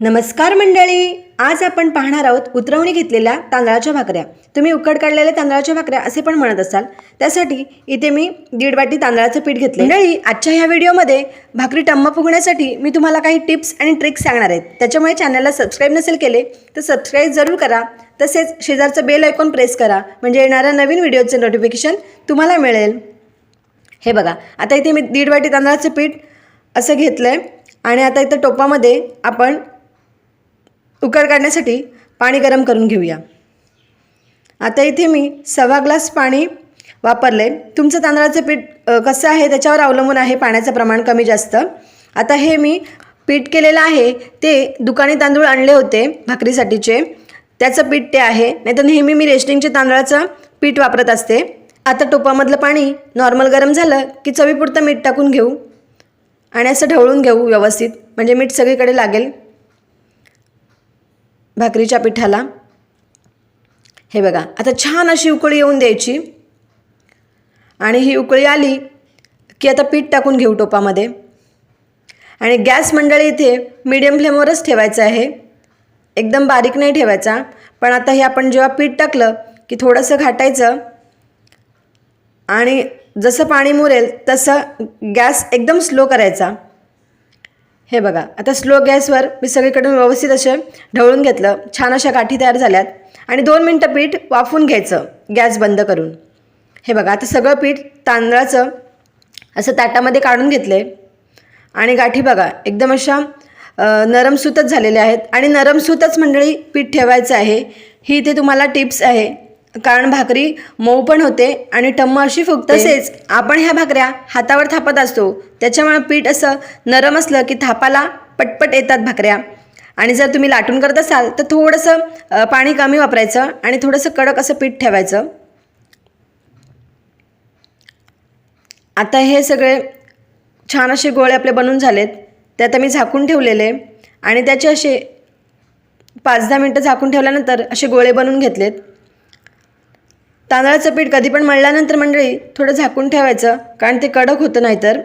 नमस्कार मंडळी. आज आपण पाहणार आहोत उतरवणी घेतलेल्या तांदळाच्या भाकऱ्या. तुम्ही उकड काढलेल्या तांदळाच्या भाकऱ्या असे पण म्हणत असाल. त्यासाठी इथे मी दीड वाटी तांदळाचं पीठ घेतलं मंडळी आजच्या ह्या व्हिडिओमध्ये भाकरी टम्म फुगण्यासाठी मी तुम्हाला काही टिप्स आणि ट्रिक्स सांगणार आहेत त्याच्यामुळे चॅनलला सबस्क्राईब नसेल केले तर सबस्क्राईब जरूर करा. तसेच शेजारचं बेल ऐकून प्रेस करा. म्हणजे येणाऱ्या नवीन व्हिडिओचं नोटिफिकेशन तुम्हाला मिळेल. हे बघा आता इथे मी दीड वाटी तांदळाचं पीठ असं घेतलं आहे आणि आता इथं टोपामध्ये आपण उकड काढण्यासाठी पाणी गरम करून घेऊया. आता इथे मी सव्वा ग्लास पाणी वापरलं. आहे तुमचं तांदळाचं पीठ कसं आहे? त्याच्यावर अवलंबून आहे. पाण्याचं प्रमाण कमी जास्त. आता हे मी पीठ केलेलं आहे. ते दुकानी तांदूळ आणले होते भाकरीसाठीचे. त्याचं पीठ ते आहे. नाहीतर नेहमी मी रेस्टिंगचे तांदळाचं पीठ वापरत असते. आता टोपामधलं पाणी नॉर्मल गरम झालं की चवीपुरतं मीठ टाकून घेऊ. आणि असं ढवळून घेऊ व्यवस्थित. म्हणजे मीठ सगळीकडे लागेल. भाकरीच्या पिठाला. हे बघा आता छान अशी उकळी येऊन द्यायची. आणि ही उकळी आली की आता पीठ टाकून घेऊ टोपामध्ये. आणि गॅस मंडळी इथे मीडियम फ्लेमवरच ठेवायचं आहे. एकदम बारीक नाही ठेवायचा. पण आता हे आपण जेव्हा पीठ टाकलं की थोडंसं घाटायचं आणि जसं पाणी मुरेल तसं गॅस एकदम स्लो करायचा. हे बघा आता स्लो गॅसवर मी सगळीकडून व्यवस्थित असे ढवळून घेतलं. छान अशा गाठी तयार झाल्यात. आणि दोन मिनटं पीठ वाफून घ्यायचं गॅस बंद करून. हे बघा आता सगळं पीठ तांदळाचं असं ताटामध्ये काढून घेतलं. आहे आणि गाठी बघा एकदम अशा नरमसूतच झालेल्या आहेत. आणि नरमसूतच मंडळी पीठ ठेवायचं आहे. ही इथे तुम्हाला टिप्स आहे. कारण भाकरी मऊ पण होते आणि टम्म अशी फुगते. तसेच आपण ह्या भाकऱ्या हातावर थापत असतो. त्याच्यामुळे पीठ असं नरम असलं की थापाला पटपट येतात भाकऱ्या. आणि जर तुम्ही लाटून करत असाल तर थोडंसं पाणी कमी वापरायचं आणि थोडंसं कडक असं पीठ ठेवायचं. आता हे सगळे छान असे गोळे आपले बनून झालेत. ते आता मी झाकून ठेवलेले आणि त्याचे असे पाच दहा मिनटं झाकून ठेवल्यानंतर असे गोळे बनवून घेतलेत. तांदळाचं पीठ कधी पण मळल्यानंतर मंडळी थोडं झाकून ठेवायचं कारण ते कडक होतं नाहीतर.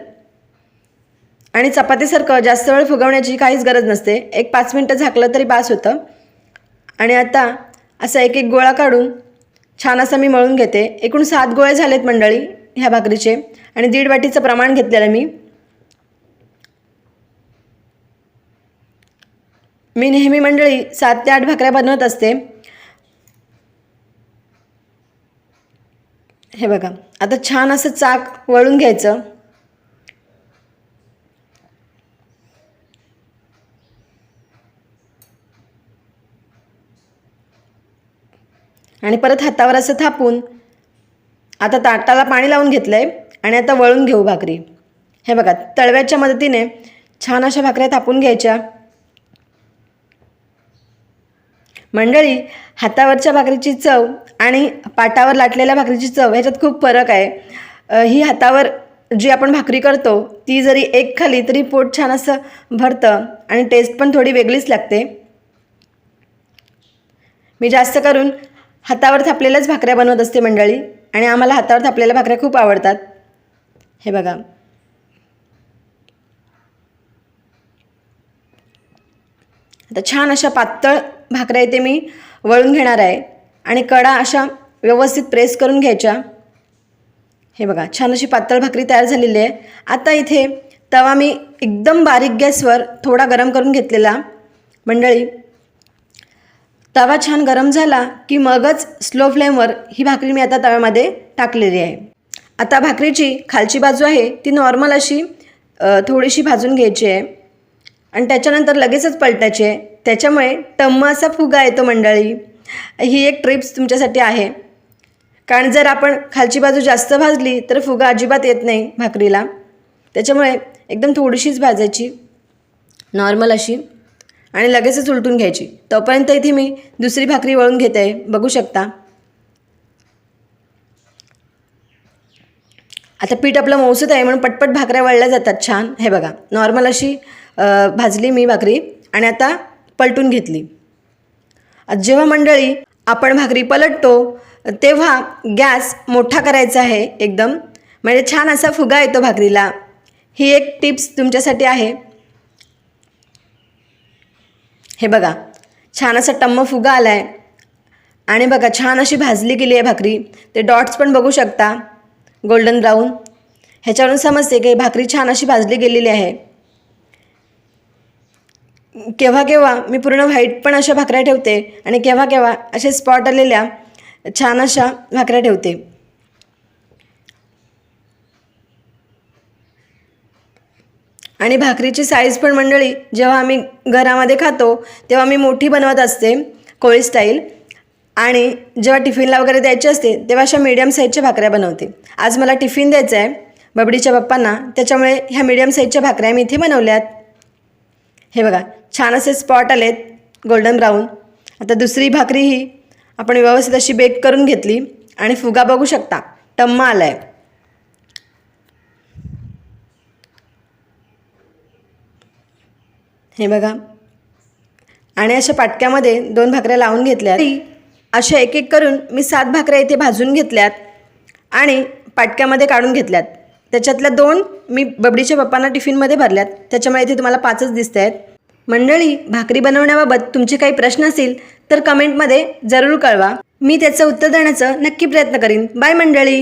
आणि चपातीसारखं जास्त वेळ फुगवण्याची काहीच गरज नसते. एक पाच मिनटं झाकलं तरी बास होतं. आणि आता असा एक एक गोळा काढून छान असा मी मळून घेते. एकूण सात गोळे झालेत मंडळी ह्या भाकरीचे आणि दीड वाटीचं प्रमाण घेतलेलं मी. मी नेहमी मंडळी सात ते आठ भाकऱ्या बनवत असते. हे बघा आता छान असं चाक वळून घ्यायचं. आणि परत हातावर असं थापून आता ताटाला पाणी लावून घेतलं आहे आणि आता वळून घेऊ भाकरी. हे बघा तळव्याच्या मदतीने छान अशा भाकऱ्या थापून घ्यायच्या. मंडळी हातावरच्या भाकरीची चव आणि पाटावर लाटलेल्या भाकरीची चव ह्याच्यात खूप फरक आहे. ही हातावर जी आपण भाकरी करतो ती जरी एक खाली तरी पोट छान असं भरतं आणि टेस्ट पण थोडी वेगळीच लागते. मी जास्त करून हातावर थापलेल्याच भाकऱ्या बनवत असते मंडळी आणि आम्हाला हातावर थापलेल्या भाकऱ्या खूप आवडतात. हे बघा. आता छान अशा पातळ भाकऱ्या इथे मी वळून घेणार आहे. आणि कडा अशा व्यवस्थित प्रेस करून घ्यायच्या. हे बघा छान अशी पातळ भाकरी तयार झालेली आहे. आता इथे तवा मी एकदम बारीक गॅसवर थोडा गरम करून घेतलेला. मंडळी तवा छान गरम झाला की मगच स्लो फ्लेमवर ही भाकरी मी आता तव्यामध्ये टाकलेली आहे. आता भाकरीची खालची बाजू आहे ती नॉर्मल अशी थोडीशी भाजून घ्यायची आहे. आणि त्याच्यानंतर लगेचच पलटायची आहे. त्याच्यामुळे टम्म असा फुगा येतो मंडळी. ही एक ट्रिप्स तुमच्यासाठी आहे. कारण जर आपण खालची बाजू जास्त भाजली तर फुगा अजिबात येत नाही भाकरीला. त्याच्यामुळे एकदम थोडीशीच भाजायची. नॉर्मल अशी. आणि लगेचच उलटून घ्यायची. तोपर्यंत इथे मी दुसरी भाकरी वळून घेते. आहे बघू शकता. आता पीठ आपलं मौसत आहे म्हणून पटपट भाकऱ्या वळल्या जातात छान. हे बघा. नॉर्मल अशी भाजली मी भाकरी. आणि आता पलटून घेतली. जेव्हा मंडळी आपण भाकरी पलटतो तेव्हा गॅस मोठा करायचा आहे एकदम. म्हणजे छान असा फुगा येतो भाकरीला. ही एक टिप्स तुमच्यासाठी आहे. हे बघा छान असा टम्म फुगा आला आहे आणि बघा छान अशी भाजली गेली आहे भाकरी. ते डॉट्स पण बघू शकता. Golden brown. ह्याच्यावरून समजते की भाकरी छान अशी भाजली गेलेली आहे. केव्हा केव्हा मी पूर्ण व्हाईट पण अशा भाकऱ्या ठेवते आणि केव्हा केव्हा असे स्पॉट आलेल्या छान अशा भाकऱ्या ठेवते. आणि भाकरीची साईज पण मंडळी जेव्हा आम्ही घरामध्ये खातो तेव्हा मी मोठी बनवत असते कोळी स्टाईल आणि जेव्हा टिफिनला वगैरे द्यायची असते तेव्हा अशा मीडियम साईजच्या भाकऱ्या बनवते. आज मला टिफिन द्यायचं आहे बबडीच्या पप्पांना. त्याच्यामुळे ह्या मीडियम साईजच्या भाकऱ्या मी इथे बनवल्यात. हे बघा छान असे स्पॉट आलेत गोल्डन ब्राऊन आता दुसरी भाकरी ही आपण व्यवस्थित अशी बेक करून घेतली आणि फुगा बघू शकता टम्मा आला आहे हे बघा आणि अशा पाटक्यामध्ये दोन भाकऱ्या लावून घेतल्या अशा एक एक करून मी सात भाकऱ्या इथे भाजून घेतल्यात आणि पाटक्यामध्ये काढून घेतल्यात. त्याच्यातल्या दोन मी बबडीच्या पप्पांना टिफिनमध्ये भरल्यात. त्याच्यामुळे इथे तुम्हाला पाचच दिसत आहेत मंडळी भाकरी बनवण्याबाबत तुमचे काही प्रश्न असतील तर कमेंटमध्ये जरूर कळवा. मी त्याचं उत्तर देण्याचं नक्की प्रयत्न करीन. बाय मंडळी!